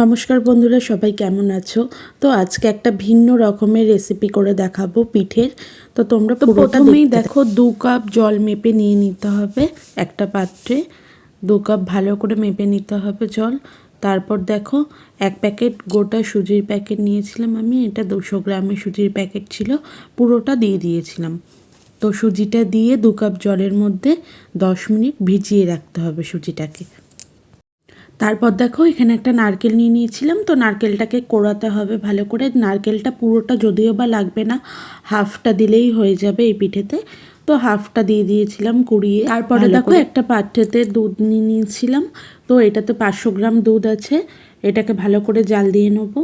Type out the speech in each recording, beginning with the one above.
নমস্কার বন্ধুরা সবাই কেমন আছো? তো আজকে একটা ভিন্ন রকমের রেসিপি করে দেখাবো পিঠের। তো তোমরা তো প্রথমেই দেখো দু কাপ জল মেপে নিয়ে নিতে হবে একটা পাত্রে। দু কাপ ভালো করে মেপে নিতে হবে জল। তারপর দেখো এক প্যাকেট গোটা সুজির প্যাকেট নিয়েছিলাম আমি এটা দুশো গ্রামের সুজির প্যাকেট ছিল পুরোটা দিয়ে দিয়েছিলাম। তো সুজিটা দিয়ে দু কাপ জলের মধ্যে দশ মিনিট ভিজিয়ে রাখতে হবে সুজিটাকে। তারপর দেখো এখানে একটা নারকেল নিয়ে নিয়েছিলাম। তো নারকেলটাকে কোড়াতে হবে ভালো করে। নারকেলটা পুরোটা যদিও বা লাগবে না হাফটা দিলেই হয়ে যাবে এই পিঠেতে। তো হাফটা দিয়ে দিয়েছিলাম কুড়িয়ে। তারপরে দেখো একটা পাত্রেতে দুধ নিয়ে নিয়েছিলাম। তো এটাতে পাঁচশো গ্রাম দুধ আছে। এটাকে ভালো করে জাল দিয়ে নেব।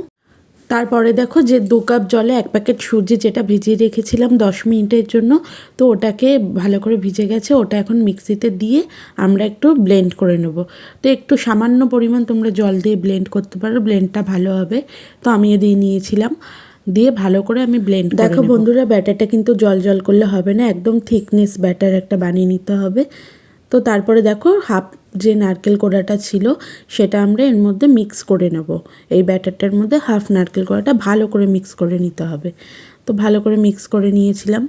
তারপরে দেখো যে দু কাপ জলে এক প্যাকেট সুজি যেটা ভিজিয়ে রেখেছিলাম দশ মিনিটের জন্য তো ওটাকে ভালো করে ভিজে গেছে ওটা এখন মিক্সিতে দিয়ে আমরা একটু ব্লেন্ড করে নেব। তো একটু সামান্য পরিমাণ তোমরা জল দিয়ে ব্লেন্ড করতে পারো ব্লেন্ডটা ভালো হবে। তো আমিও দিয়ে নিয়েছিলাম দিয়ে ভালো করে আমি ব্লেন্ড দেখো বন্ধুরা ব্যাটারটা কিন্তু জল জল করলে হবে না একদম থিকনেস ব্যাটার একটা বানিয়ে নিতে হবে। তো তারপরে দেখো হাফ যে নারকেল কোড়াটা ছিল, সেটা আমরা এর মধ্যে মিক্স করে নেব। এই ব্যাটারটার মধ্যে হাফ নারকেল কোড়াটা ভালো করে মিক্স করে নিতে হবে। তো ভালো করে মিক্স করে নিয়েছিলাম।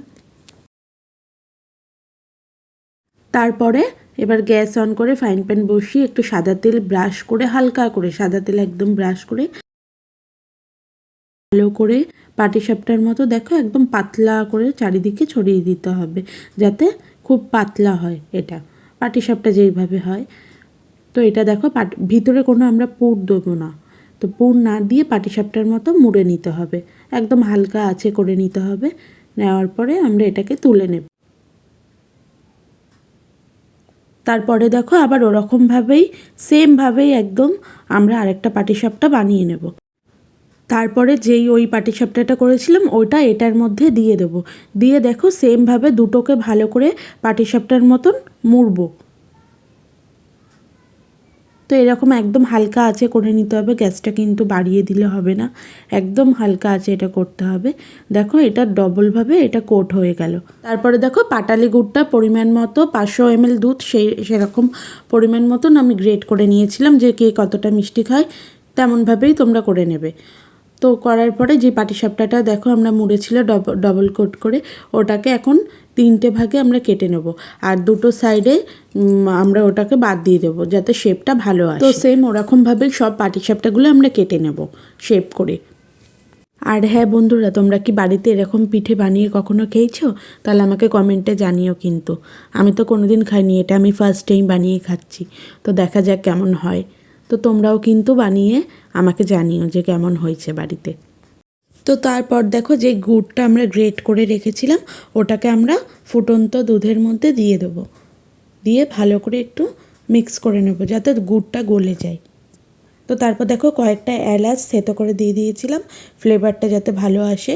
তারপরে এবার গ্যাস অন করে ফ্রাইং প্যান বসিয়ে একটু সাদা তেল ব্রাশ করে, হালকা করে সাদা তেল একদম ব্রাশ করে, ভালো করে পাটিসাপটার মতো দেখো একদম পাতলা করে চারিদিকে ছড়িয়ে দিতে হবে, যাতে খুব পাতলা হয় এটা। পাটিসাপটা যেইভাবে হয়। তো এটা দেখো ভিতরে কোনো আমরা পুর দেবো না। তো পুর না দিয়ে পাটিসাপটার মতো মুড়ে নিতে হবে। একদম হালকা আছে করে নিতে হবে। নেওয়ার পরে আমরা এটাকে তুলে নেব। তারপরে দেখো আবার ওরকমভাবেই, সেমভাবেই একদম আমরা আরেকটা পাটিসাপটা বানিয়ে নেব। তারপরে যেই ওই পাটিসাপটাটা করেছিলাম, ওইটা এটার মধ্যে দিয়ে দেবো। দিয়ে দেখো সেমভাবে দুটোকে ভালো করে পাটিসাপটার মতন মুড়বো। তো এরকম একদম হালকা আছে করে নিতে হবে, গ্যাসটা কিন্তু বাড়িয়ে দিলে হবে না। একদম হালকা আছে এটা করতে হবে। দেখো এটা ডবলভাবে এটা কোট হয়ে গেল। তারপরে দেখো পাটালি গুড়টা পরিমাণ মতো, পাঁচশো এমএল দুধ সেই সেরকম পরিমাণ মতন আমি গ্রেট করে নিয়েছিলাম যে কে কতটা মিষ্টি খায়, তেমনভাবেই তোমরা করে নেবে। তো করার পরে যে পাটিসাপটাটা দেখো আমরা মুড়েছিল ডবল কোট করে ওটাকে এখন তিনটে ভাগে আমরা কেটে নেব। আর দুটো সাইডে আমরা ওটাকে বাদ দিয়ে দেবো যাতে শেপটা ভালো আসে। তো সেম ওরকমভাবেই সব পাটিসাপটাগুলো আমরা কেটে নেব শেপ করে। আর হ্যাঁ বন্ধুরা তোমরা কি বাড়িতে এরকম পিঠে বানিয়ে কখনো খেয়েছো? তাহলে আমাকে কমেন্টে জানিও কিন্তু। আমি তো কোনোদিন খাইনি এটা আমি ফার্স্ট টাইম বানিয়ে খাচ্ছি। তো দেখা যাক কেমন হয়। তো তোমরাও কিন্তু বানিয়ে আমাকে জানিও যে কেমন হয়েছে বাড়িতে। তো তারপর দেখো যে গুড়টা আমরা গ্রেট করে রেখেছিলাম, ওটাকে আমরা ফুটন্ত দুধের মধ্যে দিয়ে দেবো। দিয়ে ভালো করে একটু মিক্স করে নেব যাতে গুড়টা গলে যায়। তো তারপর দেখো কয়েকটা এলাচ থেতো করে দিয়ে দিয়েছিলাম, ফ্লেভারটা যাতে ভালো আসে।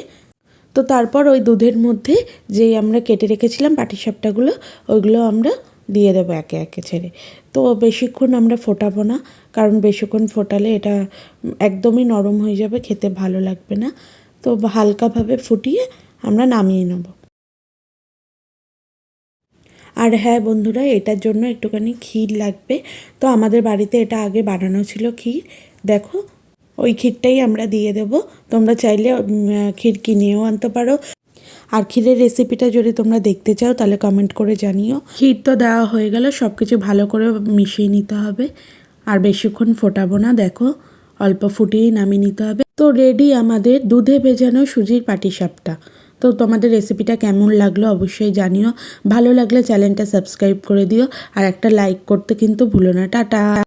তো তারপর ওই দুধের মধ্যে যেই আমরা কেটে রেখেছিলাম পাটিসাপটাগুলো, ওইগুলো আমরা দিয়ে দেবো একে একে ছেড়ে। তো বেশিক্ষণ আমরা ফোটাবো না, কারণ বেশিক্ষণ ফোটালে এটা একদমই নরম হয়ে যাবে, খেতে ভালো লাগবে না। তো হালকাভাবে ফুটিয়ে আমরা নামিয়ে নেব। আর হ্যাঁ বন্ধুরা, এটার জন্য একটুখানি ক্ষীর লাগবে। তো আমাদের বাড়িতে এটা আগে বানানো ছিল ক্ষীর। দেখো, ওই ক্ষীরটাই আমরা দিয়ে দেব। তোমরা চাইলে ক্ষীর কিনেও আনতে পারো। আর ক্ষীরের রেসিপিটা যদি তোমরা দেখতে চাও, তাহলে কমেন্ট করে জানিও। ক্ষীর তো দেওয়া হয়ে গেল সব কিছু ভালো করে মিশিয়ে নিতে হবে। আর বেশিক্ষণ ফোটাবো না, দেখো, অল্প ফুটিয়েই নামিয়ে নিতে হবে। তো রেডি আমাদের দুধে ভেজানো সুজির পাটিসাপটা। তো তোমাদের রেসিপিটা কেমন লাগল অবশ্যই জানিও। ভালো লাগলে চ্যানেলটা সাবস্ক্রাইব করে দিও। আর একটা লাইক করতে কিন্তু ভুলো না, টাটা।